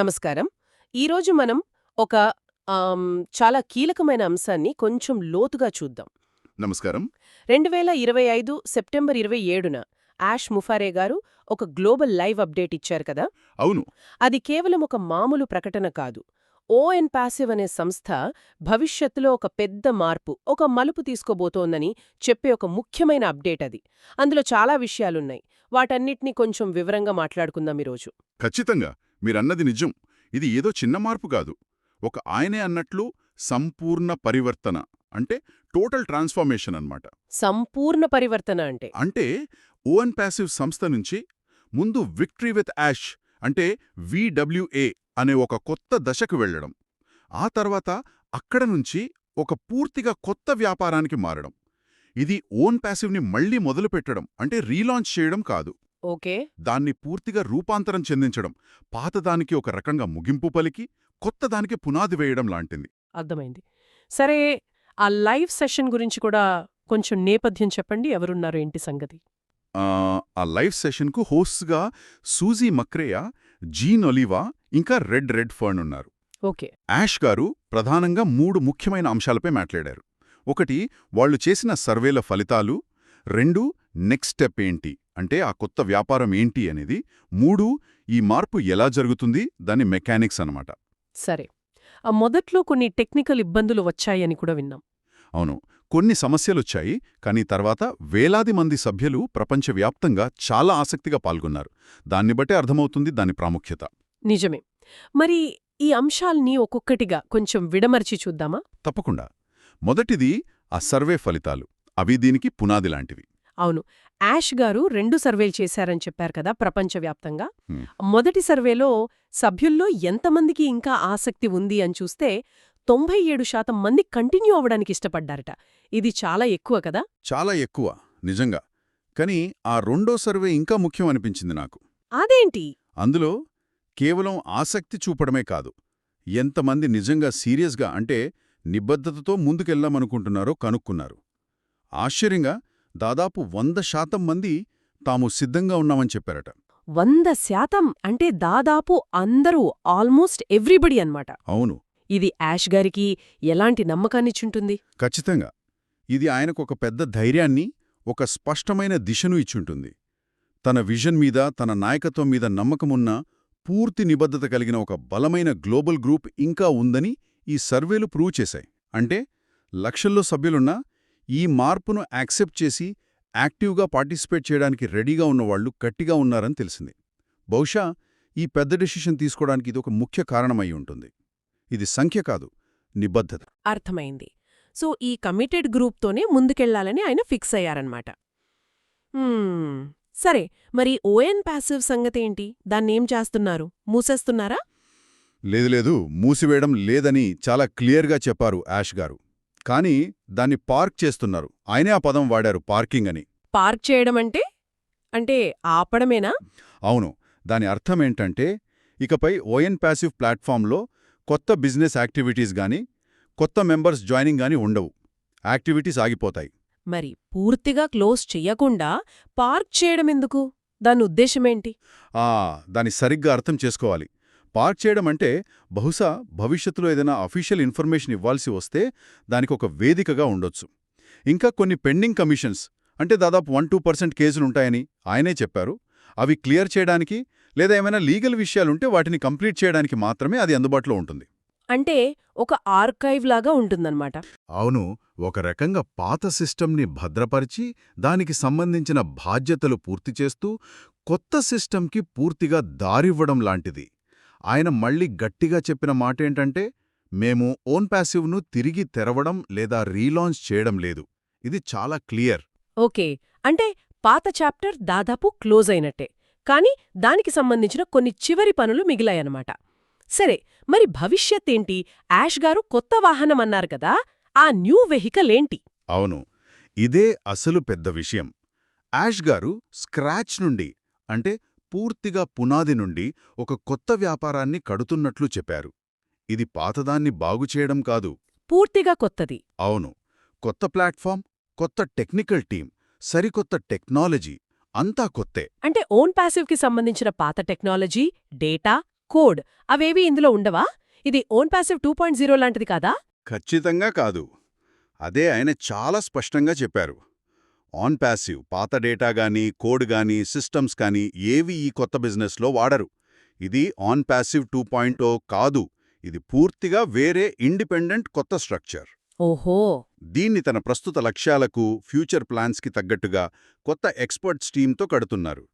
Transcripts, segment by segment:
నమస్కారం. ఈరోజు మనం ఒక చాలా కీలకమైన అంశాన్ని కొంచెం లోతుగా చూద్దాం. నమస్కారం. రెండు వేల ఇరవై ఐదు సెప్టెంబర్ ఇరవై ఏడున యాష్ ముఫారే గారు ఒక గ్లోబల్ లైవ్ అప్డేట్ ఇచ్చారు కదా? అవును. అది కేవలం ఒక మామూలు ప్రకటన కాదు. ఓఎన్ పాసివ్ అనే సంస్థ భవిష్యత్తులో ఒక పెద్ద మార్పు ఒక మలుపు తీసుకోబోతోందని చెప్పే ఒక ముఖ్యమైన అప్డేట్ అది. అందులో చాలా విషయాలున్నాయి. వాటన్నిటినీ కొంచెం వివరంగా మాట్లాడుకుందాం ఈరోజు. ఖచ్చితంగా. మీరన్నది నిజం. ఇది ఏదో చిన్న మార్పు కాదు. ఒక ఆయనే అన్నట్లు సంపూర్ణ పరివర్తన అంటే టోటల్ ట్రాన్స్ఫర్మేషన్ అన్నమాట. సంపూర్ణ పరివర్తన అంటే? అంటే ఓఎన్ ప్యాసివ్ సంస్థ నుంచి ముందు విక్టరీ విత్ యాష్ అంటే విడబ్ల్యూఏ అనే ఒక కొత్త దశకు వెళ్ళడం. ఆ తర్వాత అక్కడ నుంచి ఒక పూర్తిగా కొత్త వ్యాపారానికి మారడం. ఇది ఓన్ ప్యాసివ్ని మళ్ళీ మొదలుపెట్టడం అంటే రీలాంచ్ చేయడం కాదు. ఓకే. దాన్ని పూర్తిగా రూపాంతరం చెందించడం పాతదానికి ఒక రకంగా ముగింపు పలికి కొత్తదానికి పునాది వేయడం లాంటిది. అర్థమైంది. సరే ఆ లైవ్ సెషన్ గురించి కూడా కొంచెం నేపథ్యం చెప్పండి ఎవరున్నారు ఏంటి సంగతి? ఆ, ఆ లైవ్ సెషన్కు హోస్ట్గా సూజీ మక్రేయా జీన్ ఒలివా ఇంకా రెడ్ రెడ్ ఫర్న్ ఉన్నారు. ఓకే. యాష్ గారు ప్రధానంగా మూడు ముఖ్యమైన అంశాలపై మాట్లాడారు. ఒకటి వాళ్ళు చేసిన సర్వేల ఫలితాలు. రెండు నెక్స్ట్ స్టెప్ ఏంటి? అంటే ఆ కొత్త వ్యాపారం ఏంటి అనేది. మూడు ఈ మార్పు ఎలా జరుగుతుంది? దాని మెకానిక్స్ అన్నమాట. సరే. ఆ మొదట్లో కొన్ని టెక్నికల్ ఇబ్బందులు వచ్చాయని కూడా విన్నాం. అవును. కొన్ని సమస్యలొచ్చాయి కానీ తర్వాత వేలాది మంది సభ్యులు ప్రపంచవ్యాప్తంగా చాలా ఆసక్తిగా పాల్గొన్నారు. దాన్ని బట్టే అర్థమవుతుంది దాని ప్రాముఖ్యత. నిజమే. మరి ఈ అంశాల్ని ఒక్కొక్కటిగా కొంచెం విడమర్చి చూద్దామా? తప్పకుండా. మొదటిది ఆ సర్వే ఫలితాలు. అవి దీనికి పునాది లాంటివి. అవును. యాష్ గారు రెండు సర్వేలు చేశారని చెప్పారు కదా ప్రపంచవ్యాప్తంగా. మొదటి సర్వేలో సభ్యుల్లో ఎంతమందికి ఇంకా ఆసక్తి ఉంది అని చూస్తే తొంభై ఏడు శాతం మంది కంటిన్యూ అవ్వడానికి ఇష్టపడ్డారట. ఇది చాలా ఎక్కువ కదా? చాలా ఎక్కువ. నిజంగా. కానీ ఆ రెండో సర్వే ఇంకా ముఖ్యం అనిపించింది నాకు. అదేంటి? అందులో కేవలం ఆసక్తి చూపడమే కాదు. ఎంతమంది నిజంగా సీరియస్గా అంటే నిబద్ధతతో ముందుకెళ్ళామనుకుంటున్నారో కనుక్కున్నారు. ఆశ్చర్యంగా దాదాపు వంద శాతం మంది తాము సిద్ధంగా ఉన్నామని చెప్పారట. వంద శాతం అంటే దాదాపు అందరూ ఆల్మోస్ట్ ఎవ్రీబడి అన్నమాట. అవును. ఇది యాష్ గారికి ఎలాంటి నమ్మకాన్నిచ్చుంటుంది ఖచ్చితంగా. ఇది ఆయనకు ఒక పెద్ద ధైర్యాన్ని ఒక స్పష్టమైన దిశను ఇచ్చుంటుంది. తన విజన్ మీద తన నాయకత్వం మీద నమ్మకమున్న పూర్తి నిబద్ధత కలిగిన ఒక బలమైన గ్లోబల్ గ్రూప్ ఇంకా ఉందని ఈ సర్వేలు ప్రూవ్ చేశాయి. అంటే లక్షల్లో సభ్యులున్నా ఈ మార్పును యాక్సెప్ట్ చేసి యాక్టివ్గా పార్టిసిపేట్ చేయడానికి రెడీగా ఉన్నవాళ్ళు గట్టిగా ఉన్నారని తెలిసింది. బహుశా ఈ పెద్ద డెసిషన్ తీసుకోవడానికి ఇది ఒక ముఖ్య కారణమై ఉంటుంది. ఇది సంఖ్య కాదు నిబద్ధత. అర్థమైంది. సో ఈ కమిటెడ్ గ్రూప్తోనే ముందుకెళ్ళాలని ఆయన ఫిక్స్ అయ్యారన్నమాట. సరే మరి ఓఎన్ ప్యాసివ్ సంగతేంటి? దాన్నేం చేస్తున్నారు? మూసేస్తున్నారా? లేదు లేదు. మూసివేయడం లేదని చాలా క్లియర్గా చెప్పారు యాష్ గారు. కానీ దాన్ని పార్క్ చేస్తున్నారు. ఆయనే ఆ పదం వాడారు పార్కింగ్ అని. పార్క్ చేయడం అంటే? అంటే ఆపడమేనా? అవును. దాని అర్థమేంటంటే ఇకపై ఓఎన్ ప్యాసివ్ ప్లాట్ఫామ్లో కొత్త బిజినెస్ యాక్టివిటీస్ గాని కొత్త మెంబర్స్ జాయినింగ్ గాని ఉండవు. యాక్టివిటీస్ ఆగిపోతాయి. మరి పూర్తిగా క్లోజ్ చెయ్యకుండా పార్క్ చేయడం ఎందుకు దాని ఉద్దేశమేంటి? ఆ దాన్ని సరిగ్గా అర్థం చేసుకోవాలి. పార్క్ చేయడం అంటే బహుశా భవిష్యత్తులో ఏదైనా అఫీషియల్ ఇన్ఫర్మేషన్ ఇవ్వాల్సి వస్తే దానికి ఒక వేదికగా ఉండొచ్చు. ఇంకా కొన్ని పెండింగ్ కమిషన్స్ అంటే దాదాపు వన్ టూ పర్సెంట్ కేసులుంటాయని ఆయనే చెప్పారు. అవి క్లియర్ చేయడానికి లేదా ఏమైనా లీగల్ విషయాలుంటే వాటిని కంప్లీట్ చేయడానికి మాత్రమే అది అందుబాటులో ఉంటుంది. అంటే ఒక ఆర్కైవ్ లాగా ఉంటుందన్నమాట. అవును ఒక రకంగా పాత సిస్టమ్ని భద్రపరిచి దానికి సంబంధించిన బాధ్యతలు పూర్తి చేస్తూ కొత్త సిస్టమ్కి పూర్తిగా దారివ్వడం లాంటిది. ఆయన మళ్ళీ గట్టిగా చెప్పిన మాటేంటంటే మేము ఓన్ ప్యాసివ్ను తిరిగి తెరవడం లేదా రీలాంచ్ చేయడం లేదు. ఇది చాలా క్లియర్. ఓకే అంటే పాత చాప్టర్ దాదాపు క్లోజ్ అయినట్టే. కానీ దానికి సంబంధించిన కొన్ని చివరి పనులు మిగిలాయన్నమాట. సరే మరి భవిష్యత్ ఏంటి యాష్ గారు కొత్త వాహనం అన్నారు కదా ఆ న్యూ వెహికల్ ఏంటి అవును ఇదే అసలు పెద్ద విషయం. యాష్ గారు స్క్రాచ్ నుండి అంటే పూర్తిగా పునాది నుండి ఒక కొత్త వ్యాపారాన్ని కడుతున్నట్లు చెప్పారు. ఇది పాతదాన్ని బాగుచేయడం కాదు. పూర్తిగా కొత్తది. అవును కొత్త ప్లాట్ఫామ్ కొత్త టెక్నికల్ టీం సరికొత్త టెక్నాలజీ అంతా కొత్తే. అంటే ఓన్ ప్యాసివ్కి సంబంధించిన పాత టెక్నాలజీ డేటా కోడ్ అవేవి ఇందులో ఉండవా? ఇది own passive two point zero లాంటిది కాదా? ఖచ్చితంగా కాదు. అదే ఆయన చాలా స్పష్టంగా చెప్పారు. ఆన్ ప్యాసివ్ పాత డేటా గానీ కోడ్ గానీ సిస్టమ్స్ కానీ ఏవి ఈ కొత్త బిజినెస్లో వాడరు. ఇది ఆన్ ప్యాసివ్ టూ కాదు. ఇది పూర్తిగా వేరే ఇండిపెండెంట్ కొత్త స్ట్రక్చర్. ఓహో! దీన్ని తన ప్రస్తుత లక్ష్యాలకు ఫ్యూచర్ ప్లాన్స్కి తగ్గట్టుగా కొత్త ఎక్స్పర్ట్స్ టీంతో కడుతున్నారు.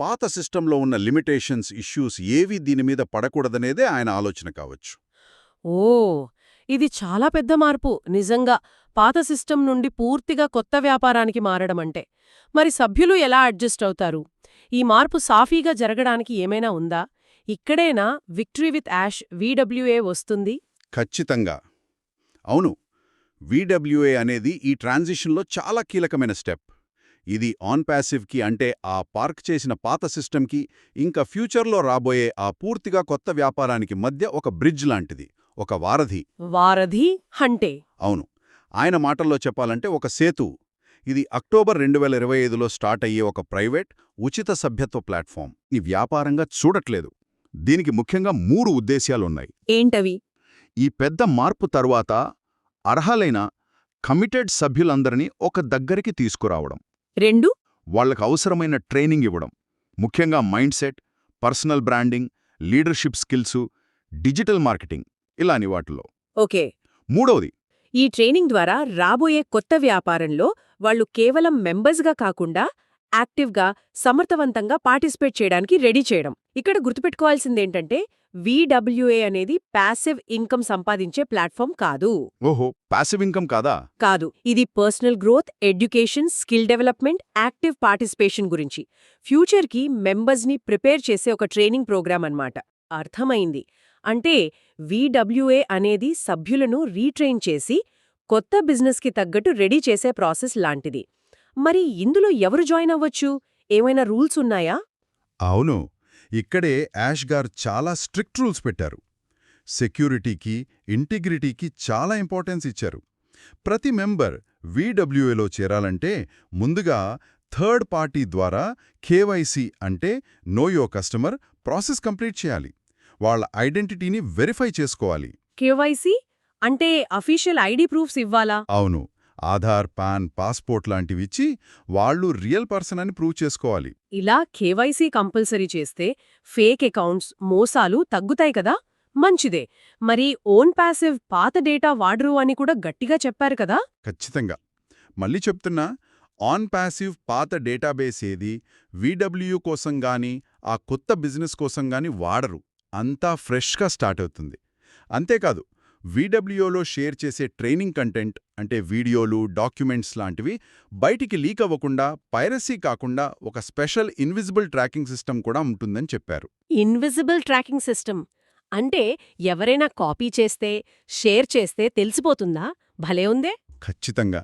పాత సిస్టంలో ఉన్న లిమిటేషన్స్ ఇష్యూస్ ఏవి దీని మీద పడకూడదనేదే ఆయన ఆలోచన కావచ్చు. ఓ ఇది చాలా పెద్ద మార్పు. నిజంగా పాత సిస్టమ్ నుండి పూర్తిగా కొత్త వ్యాపారానికి మారడమంటే మరి సభ్యులు ఎలా అడ్జస్ట్ అవుతారు? ఈ మార్పు సాఫీగా జరగడానికి ఏమైనా ఉందా? ఇక్కడేనా విక్టరీ విత్ యాష్ వీడబ్ల్యూఏ వస్తుంది? ఖచ్చితంగా. అవును. వీడబ్ల్యూఏ అనేది ఈ ట్రాన్సిషన్లో చాలా కీలకమైన స్టెప్. ఇది ఆన్ ప్యాసివ్కి అంటే ఆ పార్క్ చేసిన పాత సిస్టమ్కి ఇంకా ఫ్యూచర్లో రాబోయే ఆ పూర్తిగా కొత్త వ్యాపారానికి మధ్య ఒక బ్రిడ్జ్ లాంటిది ఒక వారధి. వారధి హంటే. అవును. ఆయన మాటల్లో చెప్పాలంటే ఒక సేతు. ఇది అక్టోబర్ రెండు వేల ఇరవై ఐదులో స్టార్ట్ అయ్యే ఒక ప్రైవేట్ ఉచిత సభ్యత్వ ప్లాట్ఫామ్. ఈ వ్యాపారంగా చూడట్లేదు. దీనికి ముఖ్యంగా మూడు ఉద్దేశ్యాలున్నాయి. ఏంటవి? ఈ పెద్ద మార్పు తరువాత అర్హలైన కమిటెడ్ సభ్యులందరినీ ఒక దగ్గరికి తీసుకురావడం. రెండు వాళ్ళకు అవసరమైన ట్రైనింగ్ ఇవ్వడం. ముఖ్యంగా mind set personal branding leadership skills digital marketing ఇలాని వాటిలో ఓకే. మూడవది ఈ ట్రైనింగ్ ద్వారా రాబోయే కొత్త వ్యాపారంలో వాళ్ళు కేవలం మెంబర్స్గా కాకుండా యాక్టివ్గా సమర్థవంతంగా పార్టిసిపేట్ చేయడానికి రెడీ చేయడం. ఇక్కడ గుర్తుపెట్టుకోవాల్సిందేంటంటే వీడబ్ల్యూఏ అనేది ప్యాసివ్ ఇన్కమ్ సంపాదించే ప్లాట్ఫామ్ కాదు. ఓహో ప్యాసివ్ ఇన్కమ్ కాదా? కాదు. ఇది personal growth education skill development active participation గురించి. ఫ్యూచర్కి మెంబర్స్ని ప్రిపేర్ చేసే ఒక ట్రైనింగ్ ప్రోగ్రామ్ అన్నమాట. అర్థమైంది. అంటే వీడబ్ల్యూఏ అనేది సభ్యులను రీట్రైన్ చేసి కొత్త బిజినెస్కి తగ్గట్టు రెడీ చేసే ప్రాసెస్ లాంటిది. మరి ఇందులో ఎవరు జాయిన్ అవ్వచ్చు? ఏమైనా రూల్స్ ఉన్నాయా? అవును. ఇక్కడే యాష్ గారు చాలా స్ట్రిక్ట్ రూల్స్ పెట్టారు. సెక్యూరిటీకి ఇంటిగ్రిటీకి చాలా ఇంపార్టెన్స్ ఇచ్చారు. ప్రతి మెంబర్ వీడబ్ల్యూఏలో చేరాలంటే ముందుగా థర్డ్ పార్టీ ద్వారా కేవైసీ అంటే know your customer process complete చేయాలి. వాళ్ళ ఐడెంటిటీని వెరిఫై చేసుకోవాలి. కేవైసీ? అంటే అఫీషియల్ ఐడి ప్రూఫ్స్ ఇవ్వాలా? అవును. ఆధార్ పాన్ పాస్పోర్ట్ లాంటివిచ్చి వాళ్ళు రియల్ పర్సన్ అని ప్రూవ్ చేసుకోవాలి. ఇలా కేవైసీ కంపల్సరీ చేస్తే ఫేక్ అకౌంట్స్ మోసాలు తగ్గుతాయి కదా? మంచిదే. మరి ఓన్ ప్యాసివ్ పాత డేటా వాడరు అని కూడా గట్టిగా చెప్పారు కదా? ఖచ్చితంగా. మళ్ళీ చెప్తున్నా ఆన్ ప్యాసివ్ పాత డేటాబేస్ ఏది? వీడబ్ల్యూ కోసం గాని ఆ కొత్త బిజినెస్ కోసం గాని వాడరు. అంతా ఫ్రెష్గా స్టార్ట్ అవుతుంది. అంతేకాదు వీడబ్ల్యూలో షేర్ చేసే ట్రైనింగ్ కంటెంట్ అంటే వీడియోలు డాక్యుమెంట్స్ లాంటివి బయటికి లీక్ అవ్వకుండా పైరసీ కాకుండా ఒక స్పెషల్ ఇన్విజిబుల్ ట్రాకింగ్ సిస్టమ్ కూడా ఉంటుందని చెప్పారు. Invisible tracking system? అంటే ఎవరైనా కాపీ చేస్తే షేర్ చేస్తే తెలిసిపోతుందా? భలే ఉందే! ఖచ్చితంగా.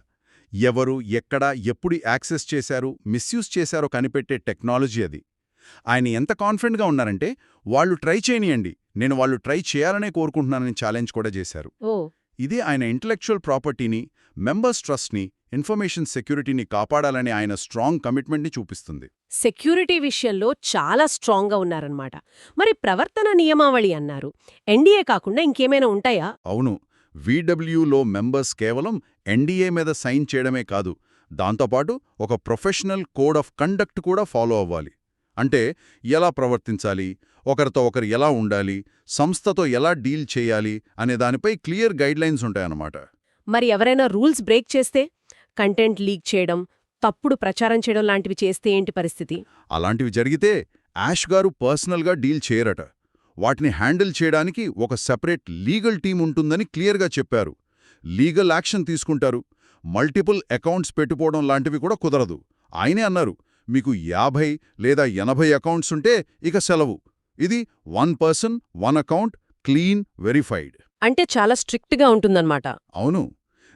ఎవరు ఎక్కడ ఎప్పుడు యాక్సెస్ చేశారు మిస్యూజ్ చేశారో కనిపెట్టే టెక్నాలజీ అది. ఆయన ఎంత కాన్ఫిడెంట్గా ఉన్నారంటే వాళ్ళు ట్రై చేయనియండి నేను వాళ్ళు ట్రై చేయాలనే కోరుకుంటున్నానని ఛాలెంజ్ కూడా చేశారు. ఓ. ఇదే ఆయన ఇంటలెక్చువల్ ప్రాపర్టీని మెంబర్స్ ట్రస్ట్ని ఇన్ఫర్మేషన్ సెక్యూరిటీని కాపాడాలనే ఆయన స్ట్రాంగ్ కమిట్మెంట్ని చూపిస్తుంది. సెక్యూరిటీ విషయంలో చాలా స్ట్రాంగ్గా ఉన్నారన్నమాట. మరి ప్రవర్తన నియమావళి అన్నారు. ఎన్డీఏ కాకుండా ఇంకేమైనా ఉంటాయా? అవును. వీడబ్ల్యూలో మెంబర్స్ కేవలం ఎన్డీఏ మీద సైన్ చేయడమే కాదు దాంతోపాటు ఒక ప్రొఫెషనల్ కోడ్ ఆఫ్ కండక్ట్ కూడా ఫాలో అవ్వాలి. అంటే ఎలా ప్రవర్తించాలి? ఒకరితో ఒకరు ఎలా ఉండాలి? సంస్థతో ఎలా డీల్ చేయాలి? అనే దానిపై క్లియర్ గైడ్లైన్స్ ఉంటాయన్నమాట. మరి ఎవరైనా రూల్స్ బ్రేక్ చేస్తే? కంటెంట్ లీక్ చేయడం తప్పుడు ప్రచారం చేయడం లాంటివి చేస్తే ఏంటి పరిస్థితి? అలాంటివి జరిగితే యాష్ గారు పర్సనల్గా డీల్ చేయరట. వాటిని హ్యాండిల్ చేయడానికి ఒక సెపరేట్ లీగల్ టీం ఉంటుందని క్లియర్గా చెప్పారు. లీగల్ యాక్షన్ తీసుకుంటారు. మల్టిపుల్ అకౌంట్స్ పెట్టుకోవడం లాంటివి కూడా కుదరదు. ఆయనే అన్నారు మీకు యాభై లేదా ఎనభై అకౌంట్స్ ఉంటే ఇక సెలవు. ఇది one person one account clean verified అంటే చాలా స్ట్రిక్ట్గా ఉంటుందన్నమాట. అవును.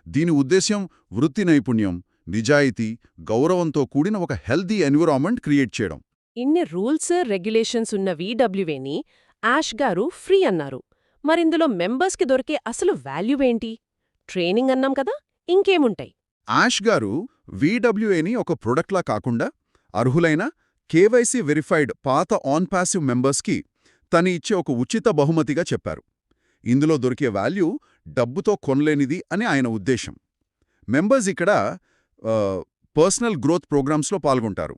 దీని ఉద్దేశ్యం వృత్తి నైపుణ్యం నిజాయితీ గౌరవంతో కూడిన ఒక హెల్దీ ఎన్విరాన్మెంట్ క్రియేట్ చేయడం. ఇన్ని రూల్స్ రెగ్యులేషన్స్ ఉన్న వీడబ్ల్యూఏని యాష్ గారు ఫ్రీ అన్నారు. మరిందులో మెంబర్స్కి దొరికే అసలు వాల్యూ ఏంటి? ట్రైనింగ్ అన్నాం కదా ఇంకేముంటాయి? యాష్ గారు వీడబ్ల్యూఏని ఒక ప్రొడక్ట్లా కాకుండా అర్హులైన కేవైసీ వెరిఫైడ్ పాత ఆన్ పాసివ్ మెంబర్స్కి తను ఇచ్చే ఒక ఉచిత బహుమతిగా చెప్పారు. ఇందులో దొరికే వాల్యూ డబ్బుతో కొనలేనిది అని ఆయన ఉద్దేశం. మెంబర్స్ ఇక్కడ పర్సనల్ గ్రోత్ ప్రోగ్రామ్స్లో పాల్గొంటారు.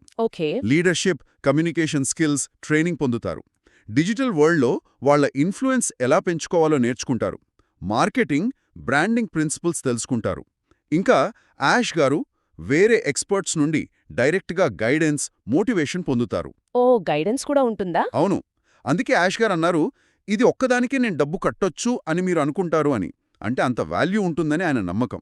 లీడర్షిప్ కమ్యూనికేషన్ స్కిల్స్ ట్రైనింగ్ పొందుతారు. డిజిటల్ వరల్డ్లో వాళ్ళ ఇన్ఫ్లుయెన్స్ ఎలా పెంచుకోవాలో నేర్చుకుంటారు. మార్కెటింగ్ బ్రాండింగ్ ప్రిన్సిపల్స్ తెలుసుకుంటారు. ఇంకా యాష్ గారు వేరే ఎక్స్పర్ట్స్ నుండి డైరెక్ట్గా గైడెన్స్ మోటివేషన్ పొందుతారు. ఓ గైడెన్స్ కూడా ఉంటుందా? అవును. అందుకే యాష్ గారు అన్నారు ఇది ఒక్కదానికే నేను డబ్బు కట్టొచ్చు అని మీరు అనుకుంటారు అని. అంటే అంత వాల్యూ ఉంటుందని ఆయన నమ్మకం.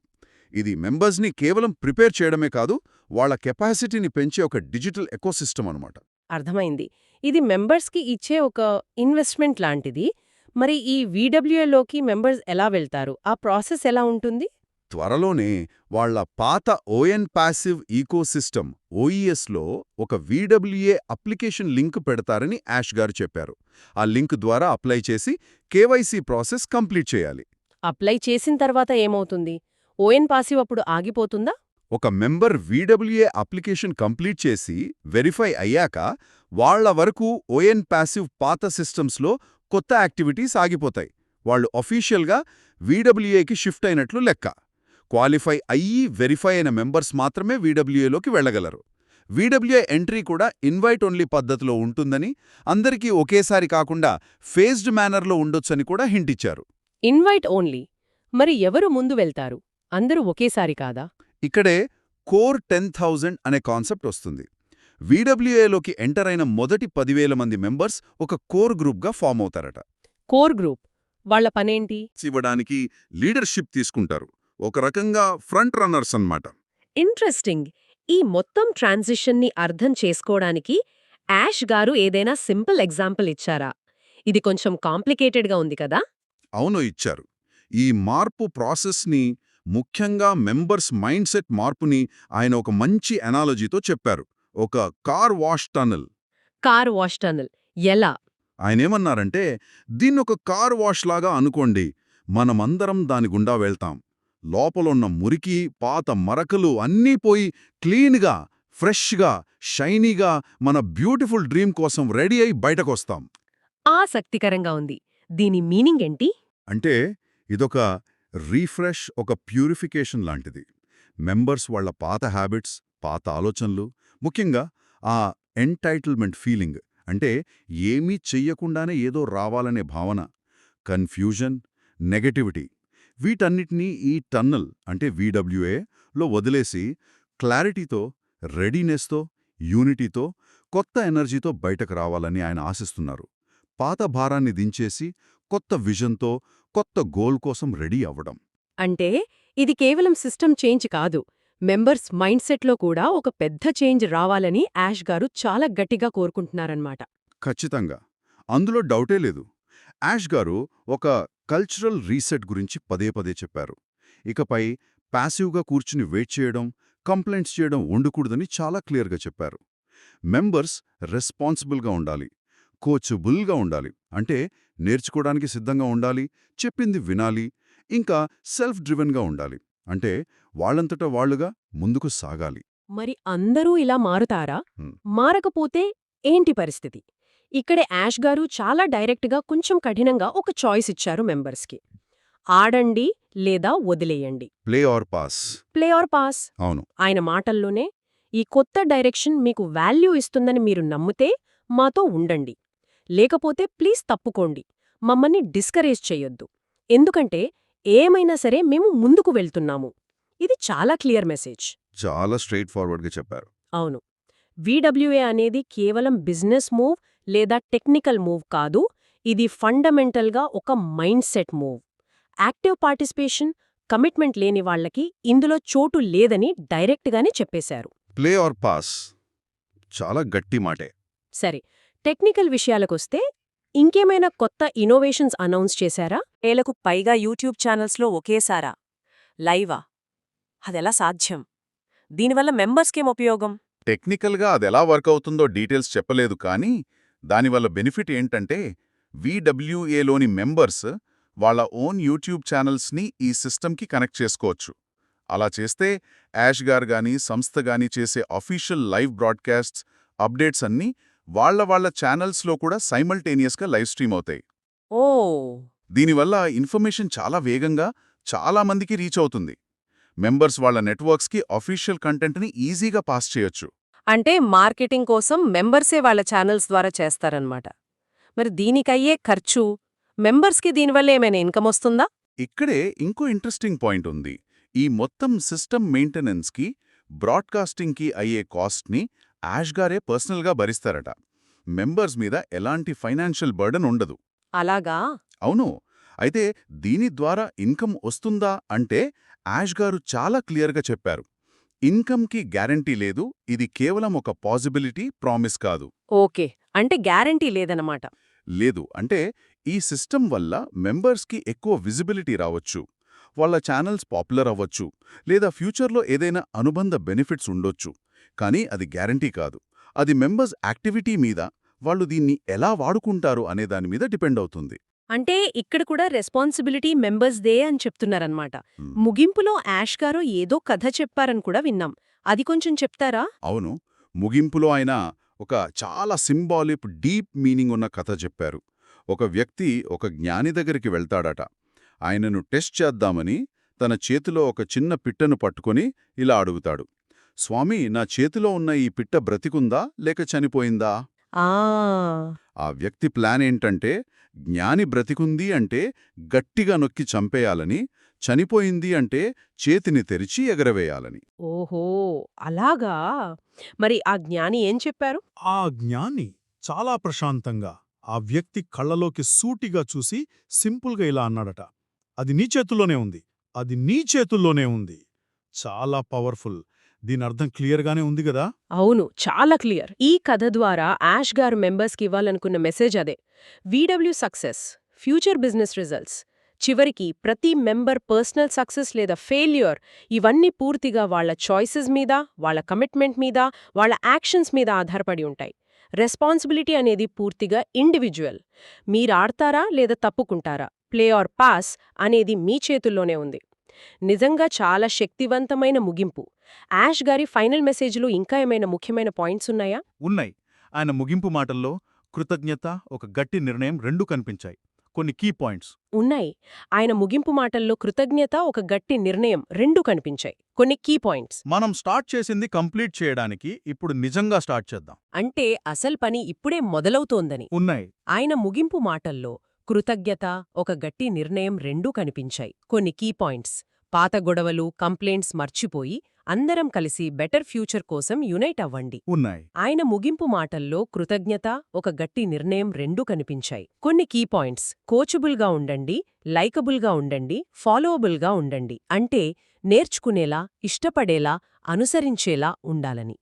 ఇది మెంబర్స్ని కేవలం ప్రిపేర్ చేయడమే కాదు వాళ్ళ కెపాసిటీని పెంచే ఒక డిజిటల్ ఎకోసిస్టమ్ అనమాట అర్థమైంది. ఇది మెంబర్స్కి ఇచ్చే ఒక ఇన్వెస్ట్మెంట్ లాంటిది. మరి ఈ వీడబ్ల్యూఏలోకి మెంబర్స్ ఎలా వెళ్తారు? ఆ ప్రాసెస్ ఎలా ఉంటుంది? త్వరలోనే వాళ్ళ పాత ఓఎన్ పాసివ్ ఈకోసిస్టమ్ ఓఈఎస్లో ఒక వీడబ్ల్యూఏ అప్లికేషన్ లింక్ పెడతారని యాష్ గారు చెప్పారు. ఆ లింక్ ద్వారా అప్లై చేసి కేవైసీ ప్రాసెస్ కంప్లీట్ చేయాలి. అప్లై చేసిన తర్వాత ఏమవుతుంది? ఓఎన్ పాసివ్ అప్పుడు ఆగిపోతుందా? ఒక మెంబర్ వీడబ్ల్యూఏ అప్లికేషన్ కంప్లీట్ చేసి వెరిఫై అయ్యాక వాళ్ళ వరకు ఓఎన్ పాసివ్ పాత సిస్టమ్స్లో కొత్త యాక్టివిటీస్ ఆగిపోతాయి. వాళ్ళు అఫీషియల్గా వీడబ్ల్యూఏకి షిఫ్ట్ అయినట్లు లెక్క. క్వాలిఫై అయ్యి వెరిఫై అయిన మెంబర్స్ మాత్రమే వీడబ్ల్యూఏలోకి వెళ్ళగలరు. వీడబ్ల్యూఏ ఎంట్రీ కూడా ఇన్వైట్ ఓన్లీ పద్ధతిలో ఉంటుందని అందరికీ ఒకేసారి కాకుండా ఫేజ్డ్ మేనర్లో ఉండొచ్చని కూడా హింట్ ఇచ్చారు. Invite only? మరి ఎవరు ముందు వెళ్తారు? అందరూ ఒకేసారి కాదా? ఇక్కడే కోర్ టెన్ థౌజండ్ అనే కాన్సెప్ట్ వస్తుంది. వీడబ్ల్యూఏలోకి ఎంటర్ అయిన మొదటి పదివేల మంది మెంబర్స్ ఒక కోర్ గ్రూప్గా ఫామ్ అవుతారట. Core group? వాళ్ళ పనేంటి? ఇవ్వడానికి లీడర్షిప్ తీసుకుంటారు. ఒక రకంగా ఫ్రంట్ రన్నర్స్ అన్నమాట. ఇంట్రెస్టింగ్. ఈ మొత్తం ట్రాన్సిషన్ని అర్థం చేసుకోవడానికి యాష్ గారు ఏదైనా సింపుల్ ఎగ్జాంపుల్ ఇచ్చారా? ఇది కొంచెం కాంప్లికేటెడ్గా ఉంది కదా? అవును ఇచ్చారు. ఈ మార్పు ప్రాసెస్ని ముఖ్యంగా మెంబర్స్ మైండ్ సెట్ మార్పుని ఆయన ఒక మంచి అనాలజీతో చెప్పారు. ఒక car wash tunnel. Car wash tunnel. ఎలా? ఆయనేమన్నారంటే దీన్నొక కార్ వాష్ లాగా అనుకోండి మనమందరం దాని గుండా వెళ్తాం. లోపలున్న మురికి పాత మరకలు అన్నీ పోయి క్లీన్గా ఫ్రెష్గా షైనీగా మన బ్యూటిఫుల్ డ్రీమ్ కోసం రెడీ అయి బయటకొస్తాం. ఆసక్తికరంగా ఉంది. దీని మీనింగ్ ఏంటి? అంటే ఇదొక రీఫ్రెష్ ఒక ప్యూరిఫికేషన్ లాంటిది. మెంబర్స్ వాళ్ళ పాత హ్యాబిట్స్ పాత ఆలోచనలు ముఖ్యంగా ఆ ఎంటైటిల్మెంట్ ఫీలింగ్. అంటే ఏమీ చెయ్యకుండానే ఏదో రావాలనే భావన. Confusion negativity. వీటన్నిటినీ ఈ టన్నల్ అంటే VWA లో వదిలేసి క్లారిటీతో రెడీనెస్తో యూనిటీతో కొత్త ఎనర్జీతో బయటకు రావాలని ఆయన ఆశిస్తున్నారు. పాత భారాన్ని దించేసి కొత్త విజన్తో కొత్త గోల్ కోసం రెడీ అవ్వడం. అంటే ఇది కేవలం సిస్టమ్ చేంజ్ కాదు. మెంబర్స్ మైండ్ సెట్లో కూడా ఒక పెద్ద చేంజ్ రావాలని యాష్ గారు చాలా గట్టిగా కోరుకుంటున్నారన్నమాట. ఖచ్చితంగా. అందులో డౌటే లేదు. యాష్ గారు ఒక కల్చరల్ రీసెట్ గురించి పదే పదే చెప్పారు. ఇకపై ప్యాసివ్గా కూర్చుని వెయిట్ చేయడం కంప్లైంట్స్ చేయడం ఉండకూడదని చాలా క్లియర్గా చెప్పారు. మెంబర్స్ రెస్పాన్సిబుల్గా ఉండాలి కోచబుల్గా ఉండాలి అంటే నేర్చుకోవడానికి సిద్ధంగా ఉండాలి చెప్పింది వినాలి ఇంకా సెల్ఫ్ డ్రివెన్గా ఉండాలి అంటే వాళ్ళంతట వాళ్ళుగా ముందుకు సాగాలి. మరి అందరూ ఇలా మారుతారా. మారకపోతే ఏంటి పరిస్థితి? ఇక్కడే యాష్ గారు చాలా డైరెక్ట్గా కొంచెం కఠినంగా ఒక చాయిస్ ఇచ్చారు మెంబర్స్కి. ఆడండి లేదా వదిలేయండి. Play or pass. Play or pass. అవును. ఆయన మాటల్లోనే ఈ కొత్త డైరెక్షన్ మీకు వాల్యూ ఇస్తుందని మీరు నమ్మితే మాతో ఉండండి. లేకపోతే ప్లీజ్ తప్పుకోండి. మమ్మల్ని డిస్కరేజ్ చెయ్యొద్దు ఎందుకంటే ఏమైనా సరే మేము ముందుకు వెళ్తున్నాము. ఇది చాలా క్లియర్ మెసేజ్. చాలా స్ట్రైట్ ఫార్వర్డ్గా చెప్పారు. అవును. వీడబ్ల్యూఏ అనేది కేవలం బిజినెస్ మూవ్ లేదా టెక్నికల్ మూవ్ కాదు ఇది ఫండమెంటల్గా ఒక mind set move. Active participation commitment లేని వాళ్ళకి ఇందులో చోటు లేదని డైరెక్ట్గానే చెప్పేశారు. ప్లే ఆర్ పాస్ చాలా గట్టి మాటే. సరే టెక్నికల్ విషయాలకొస్తే ఇంకేమైనా కొత్త ఇన్నోవేషన్స్ అనౌన్స్ చేశారా? ఏలకు పైగా యూట్యూబ్ ఛానల్స్లో ఒకేసారా? లైవా? అదెలా సాధ్యం? దీనివల్ల మెంబర్స్కేం ఉపయోగం? టెక్నికల్గా అదెలా వర్క్ అవుతుందో డీటెయిల్స్ చెప్పలేదు కానీ దానివల్ల బెనిఫిట్ ఏంటంటే వీడబ్ల్యూఏలోని మెంబర్స్ వాళ్ళ ఓన్ యూట్యూబ్ ఛానల్స్ని ఈ సిస్టమ్కి కనెక్ట్ చేసుకోవచ్చు. అలా చేస్తే యాష్ గారు గాని సంస్థ గాని చేసే అఫీషియల్ లైవ్ బ్రాడ్కాస్ట్స్ అప్డేట్స్ అన్నీ వాళ్ళ వాళ్ళ ఛానల్స్లో కూడా సైమల్టేనియస్గా లైవ్ స్ట్రీమ్ అవుతాయి. ఓ! దీనివల్ల ఇన్ఫర్మేషన్ చాలా వేగంగా చాలా మందికి రీచ్ అవుతుంది. మెంబర్స్ వాళ్ళ నెట్వర్క్స్కి అఫీషియల్ కంటెంట్ని ఈజీగా పాస్ చేయొచ్చు. అంటే మార్కెటింగ్ కోసం మెంబర్సే వాళ్ళ ఛానల్స్ ద్వారా చేస్తారన్నమాట. మరి దీనికయ్యే ఖర్చు మెంబర్స్కి దీనివల్ల ఏమైనా ఇన్కమ్ వస్తుందా? ఇక్కడే ఇంకో ఇంట్రెస్టింగ్ పాయింట్ ఉంది. ఈ మొత్తం సిస్టమ్ మెయింటెనెన్స్కి బ్రాడ్కాస్టింగ్కి అయ్యే కాస్ట్ని యాష్ గారే పర్సనల్గా భరిస్తారట. మెంబర్స్ మీద ఎలాంటి ఫైనాన్షియల్ బర్డన్ ఉండదు. అలాగా? అవును. అయితే దీని ద్వారా ఇన్కమ్ వస్తుందా అంటే యాష్ గారు చాలా క్లియర్గా చెప్పారు. ఇన్కమ్కి గ్యారంటీ లేదు ఇది కేవలం ఒక పాజిబిలిటీ ప్రామిస్ కాదు. ఓకే. అంటే గ్యారంటీ లేదన్నమాట. లేదు. అంటే ఈ సిస్టమ్ వల్ల మెంబర్స్కి ఎక్కువ విజిబిలిటీ రావచ్చు వాళ్ళ ఛానల్స్ పాపులర్ అవ్వచ్చు లేదా ఫ్యూచర్లో ఏదైనా అనుబంధ బెనిఫిట్స్ ఉండొచ్చు. కానీ అది గ్యారంటీ కాదు. అది మెంబర్స్ యాక్టివిటీ మీద వాళ్ళు దీన్ని ఎలా వాడుకుంటారు అనే దాని మీద డిపెండ్ అవుతుంది. అంటే ఇక్కడ కూడా రెస్పాన్సిబిలిటీ మెంబర్స్దే అని చెప్తున్నారన్నమాట Hmm. ముగింపులో యాష్ గారు ఏదో కథ చెప్పారని కూడా విన్నాం. అది కొంచెం చెప్తారా? అవును. ముగింపులో ఆయన ఒక చాలా సింబాలిక్ డీప్ మీనింగ్ ఉన్న కథ చెప్పారు. ఒక వ్యక్తి ఒక జ్ఞాని దగ్గరికి వెళ్తాడట. ఆయనను టెస్ట్ చేద్దామని తన చేతిలో ఒక చిన్న పిట్టను పట్టుకొని ఇలా అడుగుతాడు. స్వామి నా చేతిలో ఉన్న ఈ పిట్ట బ్రతికుందా లేక చనిపోయిందా? ఆ! ఆ వ్యక్తి ప్లాన్ ఏంటంటే జ్ఞాని బ్రతికుంది అంటే గట్టిగా నొక్కి చంపేయాలని చనిపోయింది అంటే చేతిని తెరిచి ఎగరవేయాలని. ఓహో! అలాగా? మరి ఆ జ్ఞాని ఏం చెప్పారు? ఆ జ్ఞాని చాలా ప్రశాంతంగా ఆ వ్యక్తి కళ్ళలోకి సూటిగా చూసి సింపుల్గా ఇలా అన్నాడట. అది నీ చేతుల్లోనే ఉంది. అది నీ చేతుల్లోనే ఉంది. చాలా పవర్ఫుల్. దీని అర్థం క్లియర్గానే ఉంది కదా? అవును చాలా క్లియర్. ఈ కథ ద్వారా యాష్ గారు మెంబర్స్కి ఇవ్వాలనుకున్న మెసేజ్ అదే. VW success future business results చివరికి ప్రతి మెంబర్ పర్సనల్ సక్సెస్ లేదా ఫెయిల్యూర్ ఇవన్నీ పూర్తిగా వాళ్ళ చాయిసెస్ మీద వాళ్ళ కమిట్మెంట్ మీద వాళ్ళ యాక్షన్స్ మీద ఆధారపడి ఉంటాయి. రెస్పాన్సిబిలిటీ అనేది పూర్తిగా ఇండివిజువల్ మీరాడతారా లేదా తప్పుకుంటారా? ప్లే ఆర్ పాస్ అనేది మీ చేతుల్లోనే ఉంది. నిజంగా చాలా శక్తివంతమైన ముగింపు. యాష్ గారి ఫైనల్ మెసేజ్లో ఇంకా ఏమైనా ముఖ్యమైన పాయింట్స్ ఉన్నాయా? ఉన్నాయి. ఆయన ముగింపు మాటల్లో కృతజ్ఞత ఒక గట్టి నిర్ణయం రెండూ కనిపించాయి. కొన్ని కీ పాయింట్స్. ఉన్నాయి. ఆయన ముగింపు మాటల్లో కృతజ్ఞత ఒక గట్టి నిర్ణయం రెండూ కనిపించాయి. కొన్ని కీ పాయింట్స్. మనం స్టార్ట్ చేసింది కంప్లీట్ చేయడానికి ఇప్పుడు నిజంగా స్టార్ట్ చేద్దాం. అంటే అసలు పని ఇప్పుడే మొదలవుతోందని. ఉన్నాయి. ఆయన ముగింపు మాటల్లో కృతజ్ఞత ఒక గట్టి నిర్ణయం రెండూ కనిపించాయి. కొన్ని కీ పాయింట్స్. పాత గొడవలు కంప్లైంట్స్ మర్చిపోయి అందరం కలిసి బెటర్ ఫ్యూచర్ కోసం యునైట్ అవ్వండి. ఉన్నాయి. ఆయన ముగింపు మాటల్లో కృతజ్ఞత ఒక గట్టి నిర్ణయం రెండూ కనిపించాయి. కొన్ని కీ పాయింట్స్. కోచబుల్గా ఉండండి లైకబుల్గా ఉండండి ఫాలోవబుల్గా ఉండండి. అంటే నేర్చుకునేలా ఇష్టపడేలా అనుసరించేలా ఉండాలని.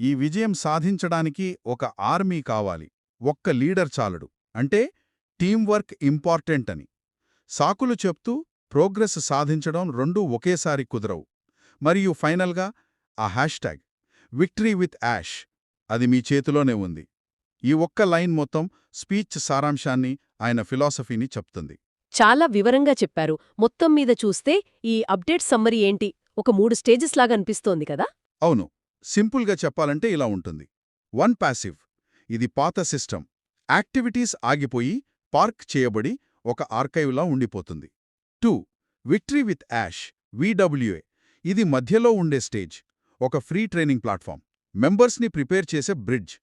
ఈ విజయం సాధించడానికి ఒక ఆర్మీ కావాలి. ఒక్క లీడర్ చాలడు. అంటే టీం వర్క్ ఇంపార్టెంట్ అని. సాకులు చెప్తూ ప్రోగ్రెస్ సాధించడం రెండూ ఒకేసారి కుదరవు. మరియు ఫైనల్గా ఆ hashtag victory with Ash అది మీ చేతిలోనే ఉంది. ఈ ఒక్క లైన్ మొత్తం స్పీచ్ సారాంశాన్ని ఆయన ఫిలాసఫీని చెప్తుంది. చాలా వివరంగా చెప్పారు. మొత్తం మీద చూస్తే ఈ అప్డేట్ సమ్మరీ ఏంటి? ఒక మూడు స్టేజెస్ లాగా అనిపిస్తోంది కదా? అవును. సింపుల్గా చెప్పాలంటే ఇలా ఉంటుంది. One passive. ఇది పాత సిస్టమ్. యాక్టివిటీస్ ఆగిపోయి పార్క్ చేయబడి ఒక ఆర్కైవ్లా ఉండిపోతుంది. Two. Victory with Ash. VWA. ఇది మధ్యలో ఉండే స్టేజ్. ఒక ఫ్రీ ట్రైనింగ్ ప్లాట్ఫామ్. మెంబర్స్ని ప్రిపేర్ చేసే బ్రిడ్జ్.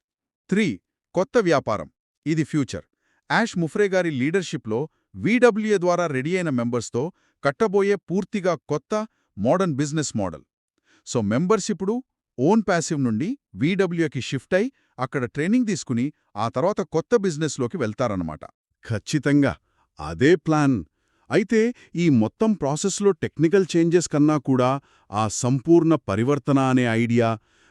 త్రీ కొత్త వ్యాపారం. ఇది ఫ్యూచర్. యాష్ ముఫ్రే గారి లీడర్షిప్లో వీడబ్ల్యూఏ ద్వారా రెడీ అయిన మెంబర్స్తో కట్టబోయే పూర్తిగా కొత్త modern business model. So members ఇప్పుడు ఓన్ ప్యాసివ్ నుండి వీడబ్ల్యూఏకి షిఫ్ట్ అయి అక్కడ ట్రైనింగ్ తీసుకుని ఆ తర్వాత కొత్త బిజినెస్లోకి వెళ్తారన్నమాట. ఖచ్చితంగా. అదే ప్లాన్. అయితే ఈ మొత్తం ప్రాసెస్లో టెక్నికల్ చేంజెస్ కన్నా కూడా ఆ సంపూర్ణ పరివర్తన అనే ఐడియా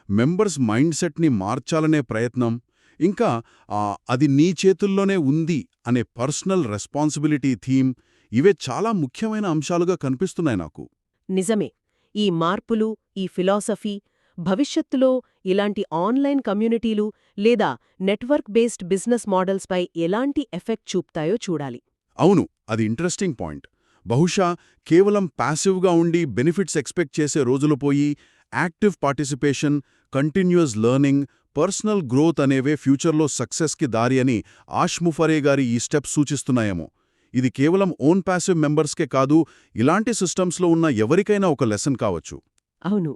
మెంబర్స్ మైండ్ సెట్ని మార్చాలనే ప్రయత్నం ఇంకా ఆ, అది నీ చేతుల్లోనే ఉంది అనే పర్సనల్ రెస్పాన్సిబిలిటీ థీమ్ ఇవే చాలా ముఖ్యమైన అంశాలుగా కనిపిస్తున్నాయి నాకు. నిజమే. ఈ మార్పులు ఈ ఫిలాసఫీ భవిష్యత్తులో ఇలాంటి ఆన్లైన్ కమ్యూనిటీలు లేదా నెట్వర్క్ బేస్డ్ బిజినెస్ మోడల్స్పై ఎలాంటి ఎఫెక్ట్ చూపుతాయో చూడాలి. అవును అది ఇంట్రెస్టింగ్ పాయింట్. బహుశా కేవలం ప్యాసివ్గా ఉండి బెనిఫిట్స్ ఎక్స్పెక్ట్ చేసే రోజులు పోయి active participation continuous learning personal growth అనేవే ఫ్యూచర్లో సక్సెస్కి దారి అని ఆష్ముఫరే గారి ఈ స్టెప్స్ సూచిస్తున్నాయేమో. ఇది కేవలం ఓన్ ప్యాసివ్ మెంబర్స్కే కాదు ఇలాంటి సిస్టమ్స్లో ఉన్న ఎవరికైనా ఒక లెసన్ కావచ్చు. అవును.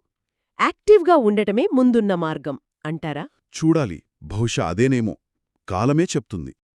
యాక్టివ్గా ఉండటమే ముందున్న మార్గం అంటారా? చూడాలి. బహుశా అదేనేమో. కాలమే చెప్తుంది.